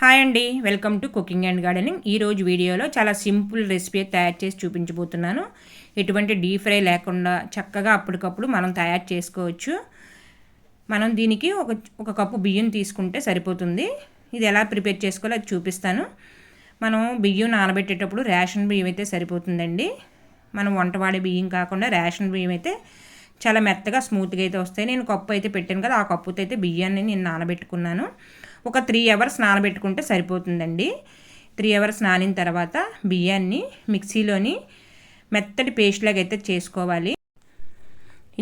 Hi అండి welcome to cooking and gardening. ఈరోజు వీడియోలో చాలా సింపుల్ రెసిపీ తయారు చేసి చూపించబోతున్నాను. ఎటువంటి డీప్ ఫ్రై లేకుండా చక్కగా అప్పటికప్పుడు మనం తయారు చేసుకోవచ్చు. మనం దీనికి ఒక ఒక కప్పు బియ్యం తీసుకుంటే సరిపోతుంది. ఇది ఎలా ప్రిపేర్ చేసుకోవాలో అది చూపిస్తాను. మనం బియ్యం నానబెట్టేటప్పుడు రేషన్ బియ్యం అయితే సరిపోతుందండి. మనం వంట వాడే బియ్యం కాకుండా రేషన్ బియ్యం అయితే చాలా మెత్తగా స్మూత్గా అయితే వస్తాయి. నేను కప్పు అయితే పెట్టాను కదా ఆ కప్పుతో అయితే బియ్యాన్ని నేను నానబెట్టుకున్నాను. ఒక త్రీ అవర్స్ నానబెట్టుకుంటే సరిపోతుందండి. త్రీ అవర్స్ నానిన తర్వాత బియ్యాన్ని మిక్సీలోని మెత్తటి పేస్ట్ లాగా అయితే చేసుకోవాలి.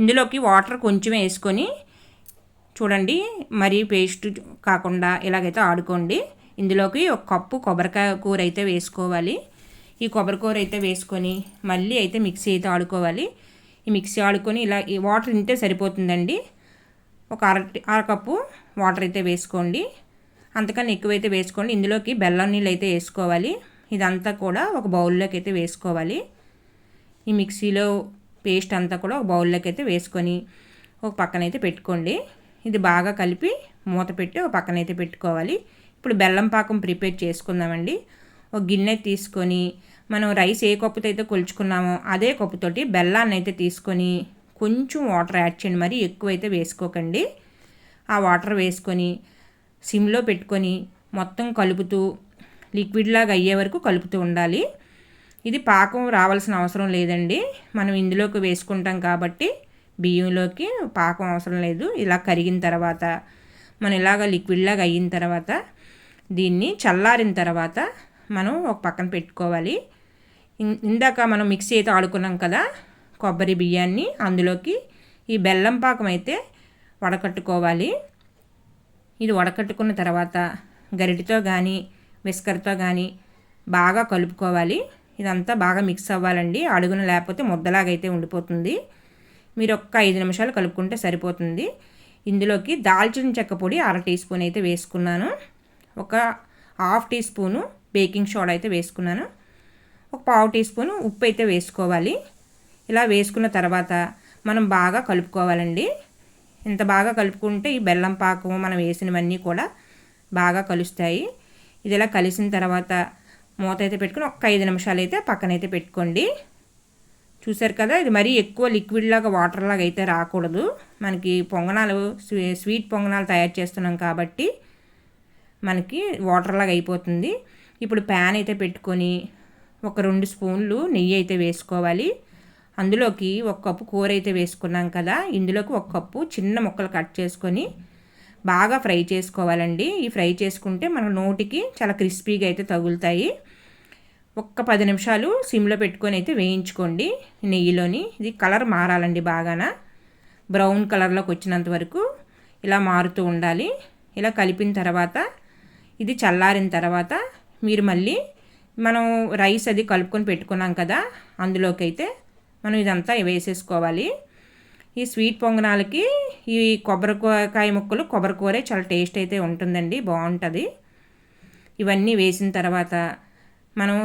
ఇందులోకి వాటర్ కొంచెం వేసుకొని చూడండి మరీ పేస్ట్ కాకుండా ఇలాగైతే ఆడుకోండి. ఇందులోకి ఒక కప్పు కొబ్బరికాయ కూర అయితే వేసుకోవాలి. ఈ కొబ్బరి కూర అయితే వేసుకొని మళ్ళీ అయితే మిక్సీ అయితే ఆడుకోవాలి. ఈ మిక్సీ ఆడుకొని ఇలా ఈ వాటర్ ఇంతే సరిపోతుందండి. ఒక అర అరకప్పు వాటర్ అయితే వేసుకోండి. అంతకన్నా ఎక్కువైతే వేసుకోండి. ఇందులోకి బెల్లం నీళ్ళు అయితే వేసుకోవాలి. ఇదంతా కూడా ఒక బౌల్లోకి అయితే వేసుకోవాలి. ఈ మిక్సీలో పేస్ట్ అంతా కూడా ఒక బౌల్లోకి అయితే వేసుకొని ఒక పక్కనైతే పెట్టుకోండి. ఇది బాగా కలిపి మూత పెట్టి ఒక పక్కనైతే పెట్టుకోవాలి. ఇప్పుడు బెల్లం పాకం ప్రిపేర్ చేసుకుందామండి. ఒక గిన్నె తీసుకొని మనం రైస్ ఏ కప్పుతో అయితే కొలుచుకున్నామో అదే కప్పుతోటి బెల్లాన్ని అయితే తీసుకొని కొంచెం వాటర్ యాడ్ చేయండి. మరి ఎక్కువైతే వేసుకోకండి. ఆ వాటర్ వేసుకొని సిమ్లో పెట్టుకొని మొత్తం కలుపుతూ లిక్విడ్ లాగా అయ్యే వరకు కలుపుతూ ఉండాలి. ఇది పాకం రావాల్సిన అవసరం లేదండి. మనం ఇందులోకి వేసుకుంటాం కాబట్టి బియ్యంలోకి పాకం అవసరం లేదు. ఇలా కరిగిన తర్వాత మనం ఇలాగ లిక్విడ్ లాగా అయిన తర్వాత దీన్ని చల్లారిన తర్వాత మనం ఒక పక్కన పెట్టుకోవాలి. ఇందాక మనం మిక్సీ అయితే ఆడుకున్నాం కదా కొబ్బరి బియ్యాన్ని అందులోకి ఈ బెల్లం పాకం అయితే వడకట్టుకోవాలి. ఇది వడకట్టుకున్న తర్వాత గరిటితో కానీ విస్కర్తో కానీ బాగా కలుపుకోవాలి. ఇదంతా బాగా మిక్స్ అవ్వాలండి. అడుగున లేకపోతే ముద్దలాగైతే ఉండిపోతుంది. మీరు ఒక్క ఐదు నిమిషాలు కలుపుకుంటే సరిపోతుంది. ఇందులోకి దాల్చిన చెక్క పొడి అర టీ స్పూన్ అయితే వేసుకున్నాను. ఒక half teaspoon baking soda అయితే వేసుకున్నాను. ఒక పావు టీ స్పూన్ ఉప్పు అయితే వేసుకోవాలి. ఇలా వేసుకున్న తర్వాత మనం బాగా కలుపుకోవాలండి. ఇంత బాగా కలుపుకుంటే ఈ బెల్లం పాకం మనం వేసినవన్నీ కూడా బాగా కలుస్తాయి. ఇది ఇలా కలిసిన తర్వాత మూత అయితే పెట్టుకుని ఒక ఐదు నిమిషాలు అయితే పక్కనైతే పెట్టుకోండి. చూసారు కదా ఇది మరీ ఎక్కువ లిక్విడ్ లాగా వాటర్ లాగా అయితే రాకూడదు. మనకి పొంగనాలు స్వీట్ పొంగనాలు తయారు చేస్తున్నాం కాబట్టి మనకి వాటర్ లాగా అయిపోతుంది. ఇప్పుడు ప్యాన్ అయితే పెట్టుకొని ఒక రెండు స్పూన్లు నెయ్యి అయితే వేసుకోవాలి. అందులోకి ఒక కప్పు కూర అయితే వేసుకున్నాం కదా ఇందులోకి ఒక కప్పు చిన్న ముక్కలు కట్ చేసుకొని బాగా ఫ్రై చేసుకోవాలండి. ఈ ఫ్రై చేసుకుంటే మన నోటికి చాలా క్రిస్పీగా అయితే తగులుతాయి. ఒక్క పది నిమిషాలు సిమ్లో పెట్టుకొని అయితే వేయించుకోండి నెయ్యిలోని. ఇది కలర్ మారాలండి బాగాన. బ్రౌన్ కలర్లోకి వచ్చినంత వరకు ఇలా మారుతూ ఉండాలి. ఇలా కలిపిన తర్వాత ఇది చల్లారిన తర్వాత మీరు మళ్ళీ మనం రైస్ అది కలుపుకొని పెట్టుకున్నాం కదా అందులోకి అయితే మనం ఇదంతా వేసేసుకోవాలి. ఈ స్వీట్ పొంగనాలకి ఈ కొబ్బరికాయ ముక్కలు కొబ్బరికూరే చాలా టేస్ట్ అయితే ఉంటుందండి బాగుంటుంది. ఇవన్నీ వేసిన తర్వాత మనం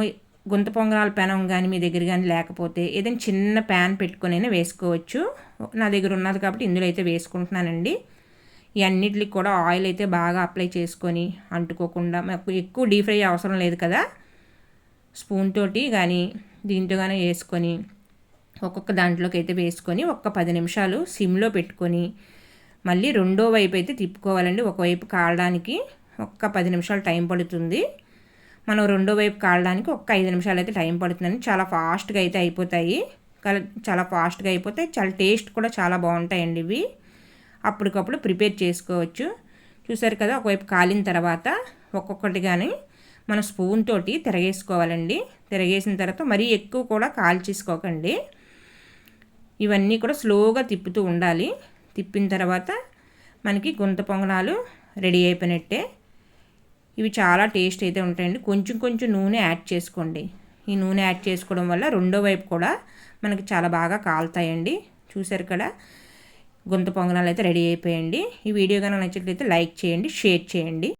గుంత పొంగనాల పెనం కానీ మీ దగ్గర కానీ లేకపోతే ఏదైనా చిన్న ప్యాన్ పెట్టుకునైనా వేసుకోవచ్చు. నా దగ్గర ఉన్నది కాబట్టి ఇందులో అయితే వేసుకుంటున్నానండి. ఈ అన్నిటికి కూడా ఆయిల్ అయితే బాగా అప్లై చేసుకొని అంటుకోకుండా మాకు ఎక్కువ డీప్ ఫ్రై అవసరం లేదు కదా. స్పూన్ తోటి కానీ దీంతో కానీ వేసుకొని ఒక్కొక్క దాంట్లోకి అయితే వేసుకొని ఒక్క పది నిమిషాలు సిమ్లో పెట్టుకొని మళ్ళీ రెండో వైపు అయితే తిప్పుకోవాలండి. ఒకవైపు కాలడానికి ఒక్క పది నిమిషాలు టైం పడుతుంది. మనం రెండో వైపు కాలడానికి ఒక్క ఐదు నిమిషాలు అయితే టైం పడుతుందండి. చాలా ఫాస్ట్గా అయితే అయిపోతాయి. చాలా ఫాస్ట్గా అయిపోతాయి. చాలా టేస్ట్ కూడా చాలా బాగుంటాయండి ఇవి. అప్పటికప్పుడు ప్రిపేర్ చేసుకోవచ్చు. చూసారు కదా ఒకవైపు కాలిన తర్వాత ఒక్కొక్కటి కానీ మన స్పూన్ తోటి తిరగేసుకోవాలండి. తిరగేసిన తర్వాత మరీ ఎక్కువ కూడా కాల్చేసుకోకండి. ఇవన్నీ కూడా స్లోగా తిప్పుతూ ఉండాలి. తిప్పిన తర్వాత మనకి గుంత పొంగనాలు రెడీ అయిపోయినట్టే. ఇవి చాలా టేస్ట్ అయితే ఉంటాయండి. కొంచెం కొంచెం నూనె యాడ్ చేసుకోండి. ఈ నూనె యాడ్ చేసుకోవడం వల్ల రెండో వైపు కూడా మనకి చాలా బాగా కాలుతాయండి. చూసారు కదా? గుంత పొంగనాలు అయితే రెడీ అయిపోయండి. ఈ వీడియో కనుక నచ్చినట్లయితే లైక్ చేయండి షేర్ చేయండి.